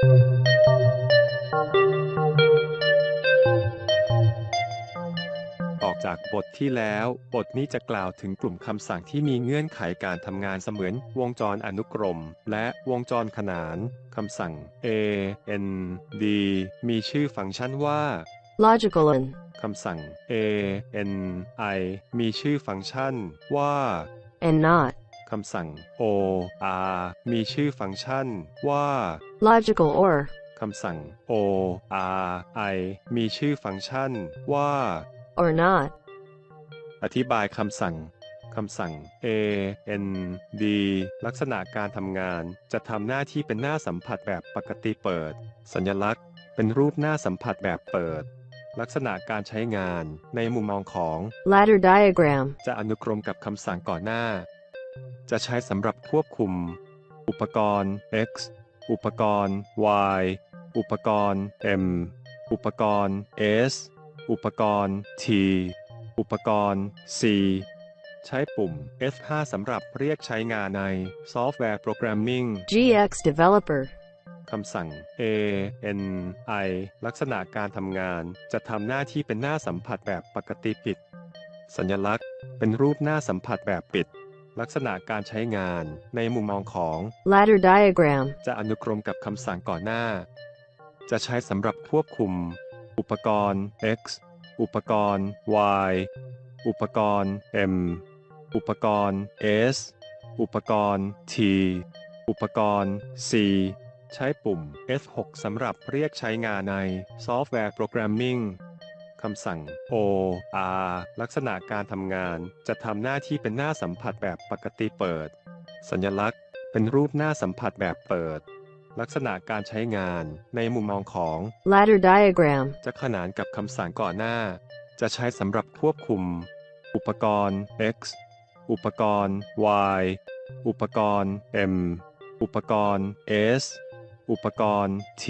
ออกจากบทที่แล้ว บทนี้จะกล่าวถึงกลุ่มคำสั่งที่มีเงื่อนไขการทำงานเสมือนวงจรอนุกรม และวงจรขนานคำสั่ง a n d มีชื่อฟังก์ชันว่า logical and คำสั่ง a n i มีชื่อฟังก์ชันว่า and not, คำสั่ง o r มีชื่อฟังก์ชันว่า logical or, คำสั่ง o r i มีชื่อฟังก์ชันว่า or not, อธิบายคำสั่งคำสั่ง a n d ลักษณะการทำงานจะทำหน้าที่เป็นหน้าสัมผัสแบบปกติเปิด สัญลักษณ์ เป็นรูปหน้าสัมผัสแบบเปิด ลักษณะการใช้งานในมุมมองของ ladder diagram, จะอนุกรมกับคำสั่งก่อนหน้า จะใช้สำหรับควบคุม อุปกรณ์ x อุปกรณ์ y อุปกรณ์ m อุปกรณ์ s อุปกรณ์ t อุปกรณ์ c ใช้ปุ่ม F5 สำหรับเรียกใช้งานในซอฟต์แวร์โปรแกรมมิ่ง GX developer, คำสั่ง A N I ลักษณะการทำงานจะทำหน้าที่เป็นหน้าสัมผัสแบบปกติปิด สัญลักษณ์ เป็นรูปหน้าสัมผัสแบบปิด ลักษณะการใช้งานในมุมมองของ ladder diagram, จะอนุกรมกับคำสั่งก่อนหน้า จะใช้สำหรับควบคุม อุปกรณ์ X อุปกรณ์ Y อุปกรณ์ M อุปกรณ์ S อุปกรณ์ T อุปกรณ์ C ใช้ปุ่ม F6 สำหรับเรียกใช้งานในซอฟต์แวร์โปรแกรมมิ่ง คำสั่ง O R ลักษณะการทำงานจะทำหน้าที่เป็นหน้าสัมผัสแบบปกติเปิด สัญลักษณ์ เป็นรูปหน้าสัมผัสแบบเปิด ลักษณะการใช้งานในมุมมองของ ladder diagram, จะขนานกับคำสั่งก่อนหน้า จะใช้สำหรับควบคุม อุปกรณ์ X อุปกรณ์ Y อุปกรณ์ M อุปกรณ์ S อุปกรณ์ T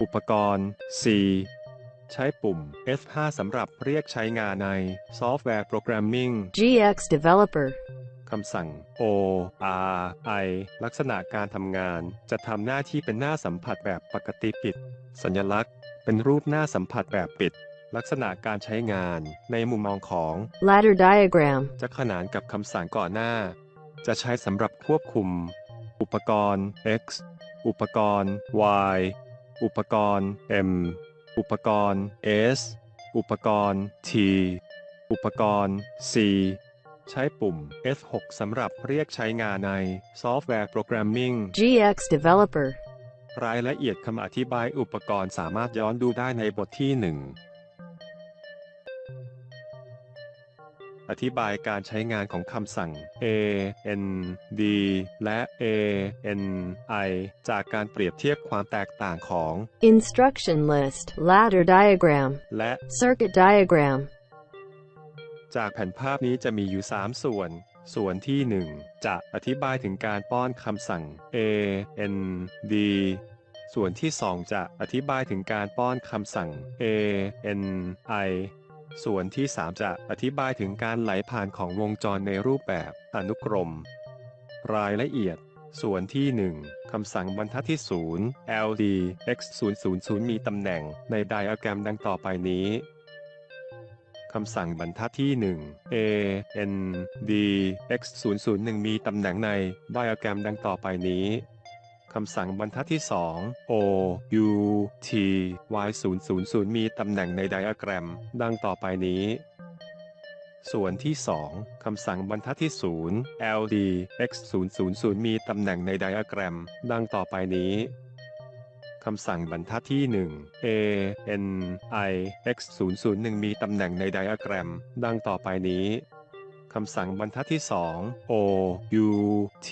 อุปกรณ์ C ใช้ปุ่ม F5 สำหรับเรียกใช้งานในซอฟต์แวร์โปรแกรมมิ่ง GX developer, คำสั่ง O R I ลักษณะการทำงาน จะทำหน้าที่เป็นหน้าสัมผัสแบบปกติปิด สัญลักษณ์ เป็นรูปหน้าสัมผัสแบบปิด ลักษณะการใช้งาน ในมุมมองของ ladder diagram, จะขนานกับคำสั่งก่อนหน้า จะใช้สำหรับควบคุม อุปกรณ์ X อุปกรณ์ Y อุปกรณ์ M อุปกรณ์ S อุปกรณ์ T อุปกรณ์ C ใช้ปุ่ม F6 สำหรับเรียกใช้งานในซอฟต์แวร์โปรแกรมมิ่ง GX developer, รายละเอียดคำอธิบายอุปกรณ์สามารถย้อนดูได้ในบทที่ 1 อธิบายการใช้งานของคำสั่ง A N D และ A N I จากการเปรียบเทียบความแตกต่างของ instruction list, ladder diagram, และ circuit diagram, จากแผ่นภาพนี้จะมีอยู่ 3 ส่วนส่วนที่ 1 จะอธิบายถึงการป้อนคำสั่ง A N D ส่วนที่ 2 จะอธิบายถึงการป้อนคำสั่ง A N I ส่วนที่ 3 จะอธิบายถึงการไหลผ่านของวงจรในรูปแบบอนุกรม รายละเอียด ส่วนที่ 1 คำสั่งบรรทัดที่ 0 LD x 0 0 0มีตำแหน่งในไดอะแกรมดังต่อไปนี้คำสั่งบรรทัดที่ 1 A N D x 0 0 1มีตำแหน่งในไดอะแกรมดังต่อไปนี้ คำสั่งบรรทัดที่ 2 O U T Y 0 0 0มีตำแหน่งในไดอะแกรม ดังต่อไปนี้ ส่วนที่ 2 คำสั่งบรรทัดที่ 0 LD x 0 0 0มีตำแหน่งในไดอะแกรม ดังต่อไปนี้คำสั่งบรรทัดที่ 1 A N I x 0 0 1มีตำแหน่งในไดอะแกรม ดังต่อไปนี้ คำสั่งบรรทัดที่ 2 O U T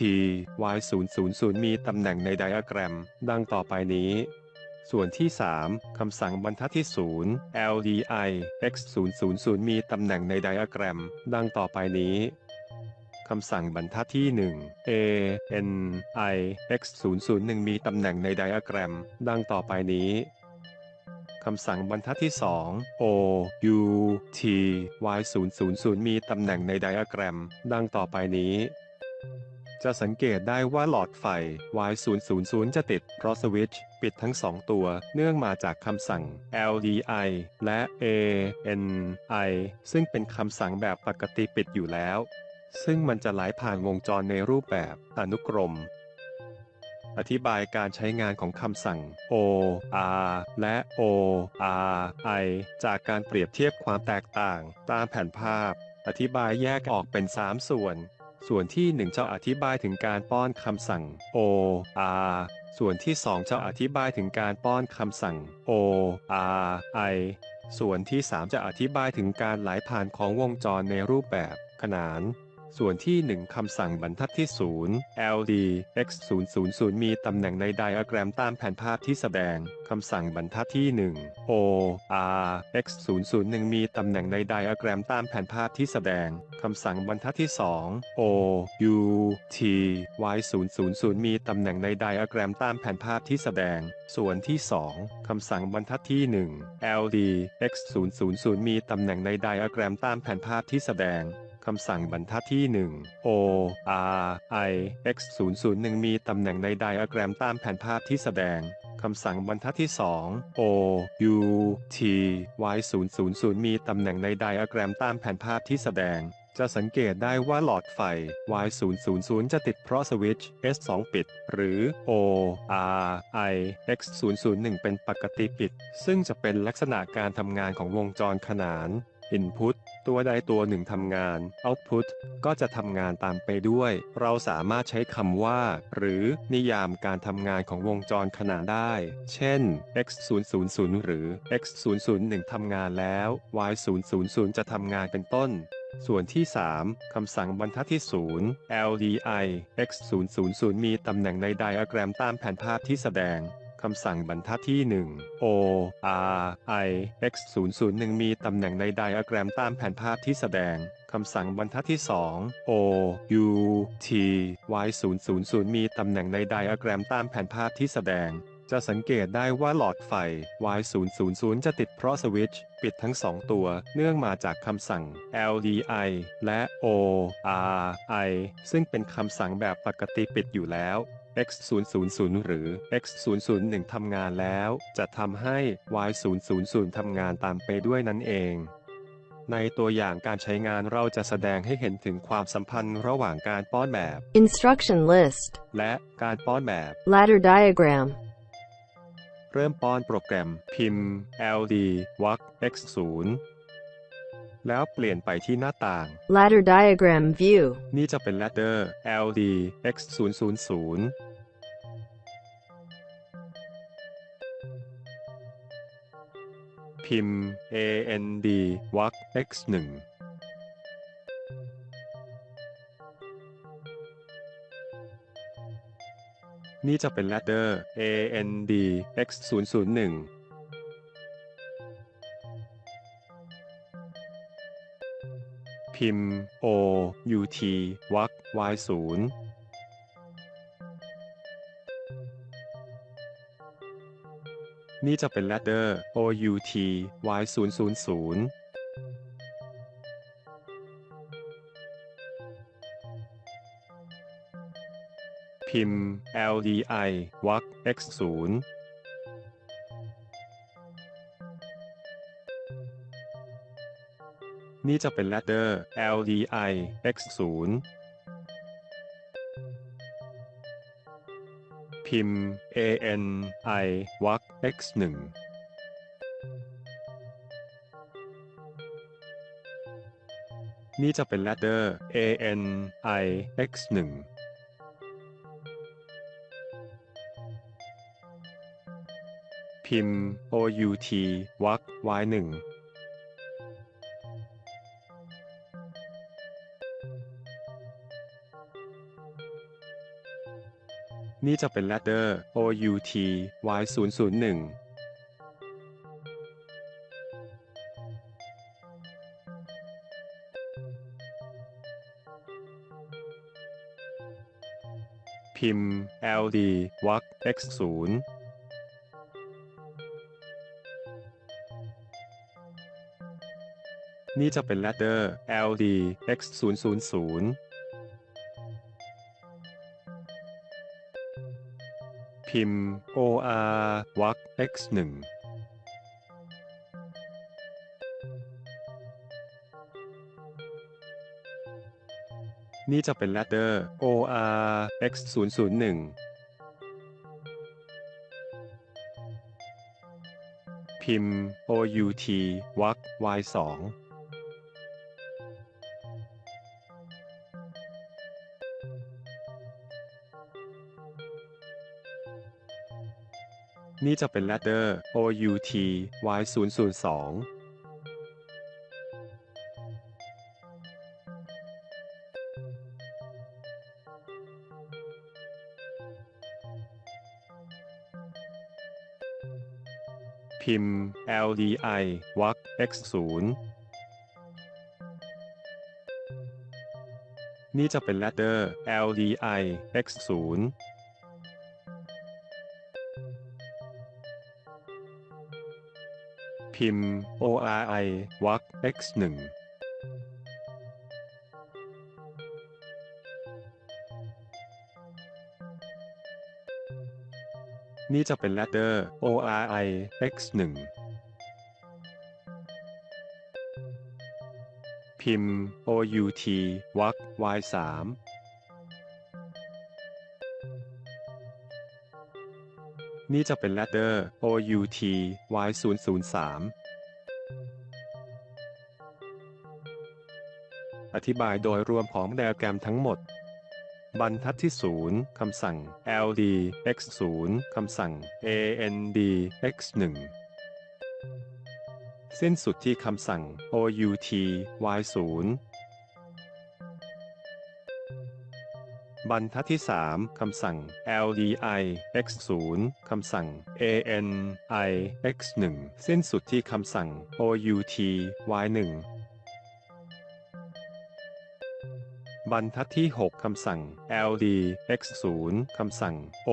Y 0 0 0มีตำแหน่งในไดอะแกรม ดังต่อไปนี้ ส่วนที่ 3 คำสั่งบรรทัดที่ 0 L D I x 0 0 0มีตำแหน่งในไดอะแกรม ดังต่อไปนี้คำสั่งบรรทัดที่ 1 A N I x 0 0 1มีตำแหน่งในไดอะแกรม ดังต่อไปนี้ คำสั่งบรรทัดที่ 2 O U T Y 0 0 0มีตำแหน่งในไดอะแกรม ดังต่อไปนี้ จะสังเกตได้ว่าหลอดไฟ Y000 จะติด เพราะสวิตช์ปิดทั้งสองตัว เนื่องมาจากคำสั่ง LDI และ ANI ซึ่งเป็นคำสั่งแบบปกติปิดอยู่แล้ว ซึ่งมันจะไหลผ่านวงจรในรูปแบบอนุกรม อธิบายการใช้งานของคำสั่ง O R และ O R I จากการเปรียบเทียบความแตกต่าง ตามแผนภาพ อธิบายแยกออกเป็น 3 ส่วน ส่วนที่ 1 จะอธิบายถึงการป้อนคำสั่ง O R ส่วนที่ 2 จะอธิบายถึงการป้อนคำสั่ง O R I ส่วนที่ 3 จะอธิบายถึงการไหลผ่านของวงจรในรูปแบบขนาน ส่วนที่ 1 คำสั่งบรรทัดที่ 0 LD x 0 0 0มีตำแหน่งในไดอะแกรมตามแผนภาพที่แสดง คำสั่งบรรทัดที่ 1 O R x 0 0 1มีตำแหน่งในไดอะแกรมตามแผนภาพที่แสดง คำสั่งบรรทัดที่ 2 O U T y 0 0 0มีตำแหน่งในไดอะแกรมตามแผนภาพที่แสดง ส่วนที่ 2 คำสั่งบรรทัดที่ 1 LD x 0 0 0มีตำแหน่งในไดอะแกรมตามแผนภาพที่แสดง คำสั่งบรรทัดที่ 1 O R I x 0 0 1มีตำแหน่งในไดอะแกรมตามแผนภาพที่แสดงคำสั่งบรรทัดที่ 2 O U T y 0 0 0 มีตำแหน่งในไดอะแกรมตามแผนภาพที่แสดง จะสังเกตได้ว่าหลอดไฟ Y 0 0 0จะติดเพราะสวิตช์ S 2ปิด หรือ O R I X 0 0 1เป็นปกติปิด ซึ่งจะเป็นลักษณะการทำงานของวงจรขนาน Input ตัวใดตัวหนึ่งทำงาน Output ก็จะทำงานตามไปด้วย เราสามารถใช้คำว่า หรือนิยามการทำงานของวงจรขนานได้ เช่น x 0 0 0หรือ x 0 0 1ทำงานแล้ว y 0 0 0จะทำงานเป็นต้นส่วนที่ 3 คำสั่งบรรทัดที่ 0 LDI x 0 0 0 มีตำแหน่งในไดอะแกรมตามแผนภาพที่แสดง คำสั่งบรรทัดที่ 1 O R I x 0 0 1มีตำแหน่งในไดอะแกรมตามแผนภาพที่แสดงคำสั่งบรรทัดที่ 2 O U T y 0 0 0มีตำแหน่งในไดอะแกรมตามแผนภาพที่แสดง จะสังเกตได้ว่าหลอดไฟ Y 0 0 0จะติดเพราะสวิตช์ปิดทั้ง 2 ตัว เนื่องมาจากคำสั่ง LDI และ O R I ซึ่งเป็นคำสั่งแบบปกติปิดอยู่แล้ว X000 หรือ X001 ทำงานแล้ว จะทำให้ Y000 ทำงานตามไปด้วยนั่นเอง ในตัวอย่างการใช้งานเราจะแสดงให้เห็นถึงความสัมพันธ์ระหว่างการป้อนแบบ instruction list และการป้อนแบบ ladder diagram เริ่มป้อนโปรแกรม พิมพ์ ld w a c x0 แล้วเปลี่ยนไปที่หน้าต่าง Ladder Diagram View นี่จะเป็น Ladder LD X000 พิมพ์ AND วรรค X1 นี่จะเป็น ladder AND X001 พิมพ์ O U T วรรค Y0 นี่จะเป็น ladder out y 0 0 0พิมพ์ LDI walk x 0นี่จะเป็น ladder LDI x 0 พิมพ์ ANI วรรค X1 นี่จะเป็น ladder ANI X1 พิมพ์ OUT วรรค Y1 นี่จะเป็น ladder OUT y 0 0 1 พิมพ์ LD walk x 0นี่จะเป็น ladder LD x 0 0 0 พิมพ์ OR วัก X1 นี่จะเป็น ladder OR X001 พิมพ์ OUT วัก Y2 นี่จะเป็น ladder out y 0 0 2 พิมพ์ ldi วัก x 0นี่จะเป็น ladder LDI X0 พิมพ์ ORI วัก X1 นี่จะเป็น ladder ORI X1 พิมพ์ OUT วัก Y3 นี่จะเป็น ladder OUT y 0 0 3อธิบายโดยรวมของไดอะแกรมทั้งหมด บรรทัดที่ 0 คำสั่ง ld x 0คำสั่ง and x 1สิ้นสุดที่คำสั่ง out y 0 บรรทัดที่ 3 คำสั่ง ldi x 0คำสั่ง ani x 1สิ้นสุดที่คำสั่ง out y 1บรรทัดที่ 6 คำสั่ง ld x 0คำสั่ง o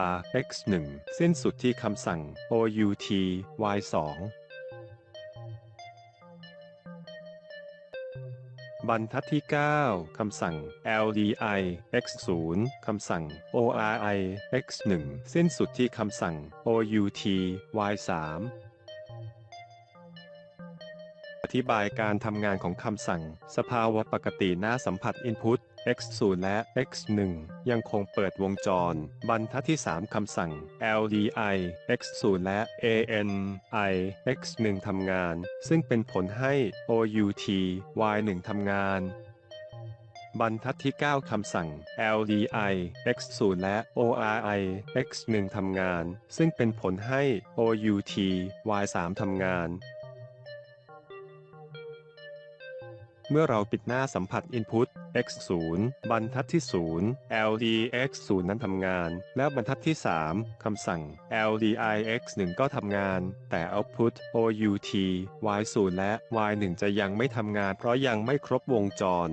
r x 1สิ้นสุดที่คำสั่ง out y 2 บรรทัดที่ 9 คำสั่ง ldi x 0 คำสั่ง ori x 1 สิ้นสุดที่คำสั่ง out y 3 ธิบายการทำงานของคำสั่ง สภาวะปกติหน้าสัมผัส Input x 0 และ x 1 ยังคงเปิดวงจร บรรทัดที่ 3 คำสั่ง ldi x 0 และ ani x 1 ทำงาน ซึ่งเป็นผลให้ out y 1 ทำงาน บรรทัดที่ 9 คำสั่ง ldi x 0 และ ori x 1 ทำงาน ซึ่งเป็นผลให้ out y 3 ทำงาน เมื่อเราปิดหน้าสัมผัส Input x 0บรรทัดที่ 0 ld x 0นั้นทำงาน แล้วบรรทัดที่ 3 คำสั่ง ldi x 1ก็ทำงาน แต่ output out y 0และ y 1จะยังไม่ทำงานเพราะยังไม่ครบวงจร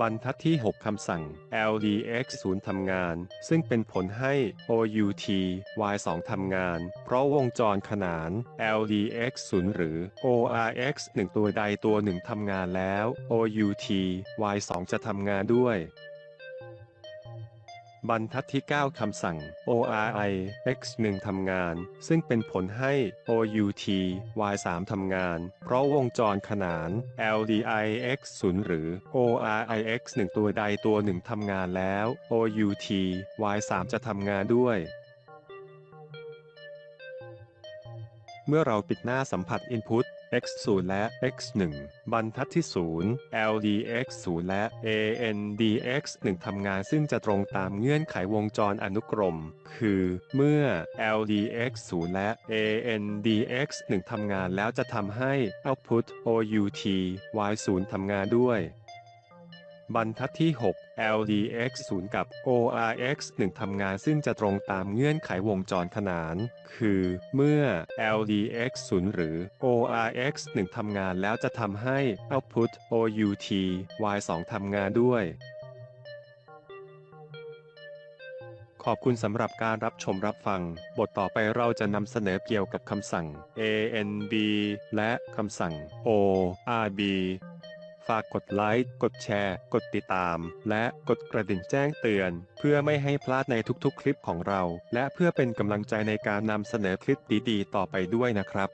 บรรทัดที่ 6 คำสั่ง ldx 0ทำงาน ซึ่งเป็นผลให้ out y 2ทำงาน เพราะวงจรขนาน ldx 0หรือ orx 1 ตัวใดตัวหนึ่งทำงานแล้ว out y 2จะทำงานด้วย บรรทัดที่ 9 คำสั่ง ori x 1 ทำงาน ซึ่งเป็นผลให้ out y 3 ทำงาน เพราะวงจรขนาน ldi x 0 หรือ ori x 1 ตัวใดตัวหนึ่งทำงานแล้ว out y 3 จะทำงานด้วยเมื่อเราปิดหน้าสัมผัส Input x 0และ x 1บรรทัดที่ 0 ldx 0และ andx 1ทำงานซึ่งจะตรงตามเงื่อนไขวงจรอนุกรม คือ เมื่อ ldx 0และ andx 1ทำงานแล้วจะทำให้ output out y 0ทำงานด้วย บรรทัดที่ 6 ldx 0 กับ orx 1ทำงานซึ่งจะตรงตามเงื่อนไขวงจรขนาน คือ เมื่อ ldx 0หรือ orx 1ทำงานแล้วจะทำให้ output out y 2ทำงานด้วย ขอบคุณสำหรับการรับชมรับฟัง บทต่อไปเราจะนำเสนอเกี่ยวกับคำสั่ง anb และคำสั่ง orb ฝากกดไลค์ กดแชร์ กดติดตาม และกดกระดิ่งแจ้งเตือน เพื่อไม่ให้พลาดในทุกๆ คลิปของเรา และเพื่อเป็นกำลังใจในการนำเสนอคลิปดีๆ ต่อไปด้วยนะครับ